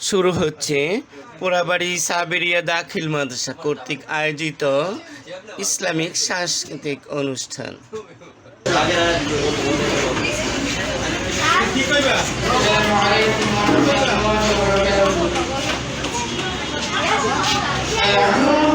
শুরু হচ্ছে পোড়াবাড়ি সাবেরিয়া দাখিল মাদ্রাসা কর্তৃক আয়োজিত ইসলামিক সাংস্কৃতিক অনুষ্ঠান Yeah.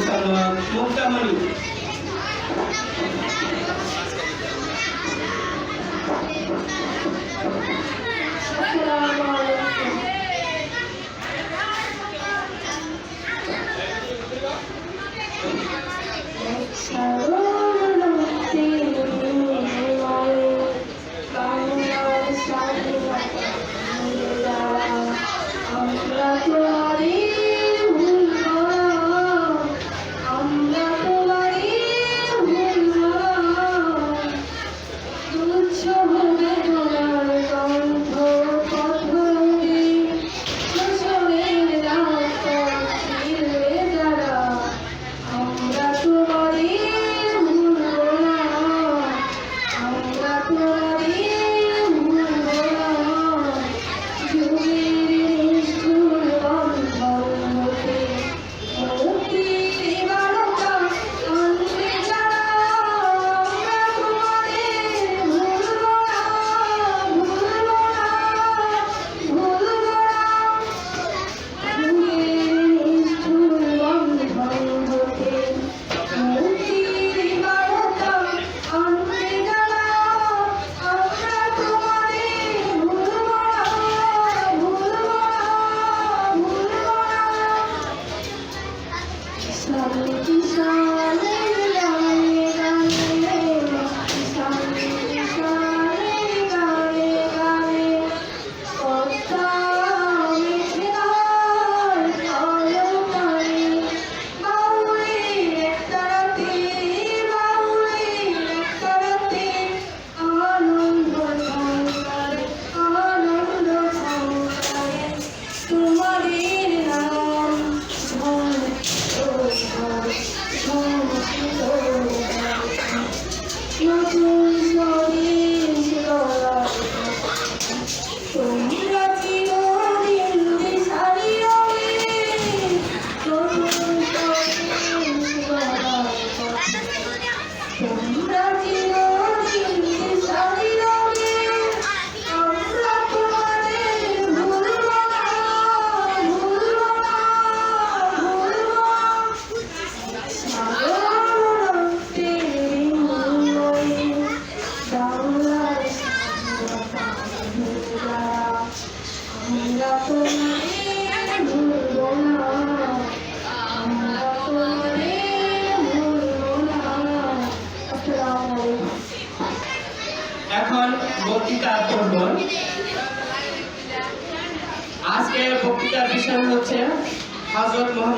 సంస్థానాలు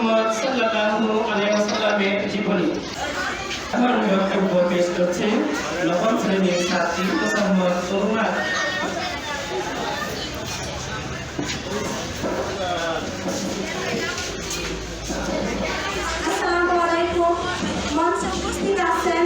মোহাম্মদ সাল্লাল্লাহু আলাইহি ওয়াসাল্লামের জীবনী। আমার বক্তব্য পেশ করছে নবম শ্রেণির ছাত্রী মোহাম্মদ করুণা আসসালামু আলাইকুম। মঞ্চে উপস্থিত আছেন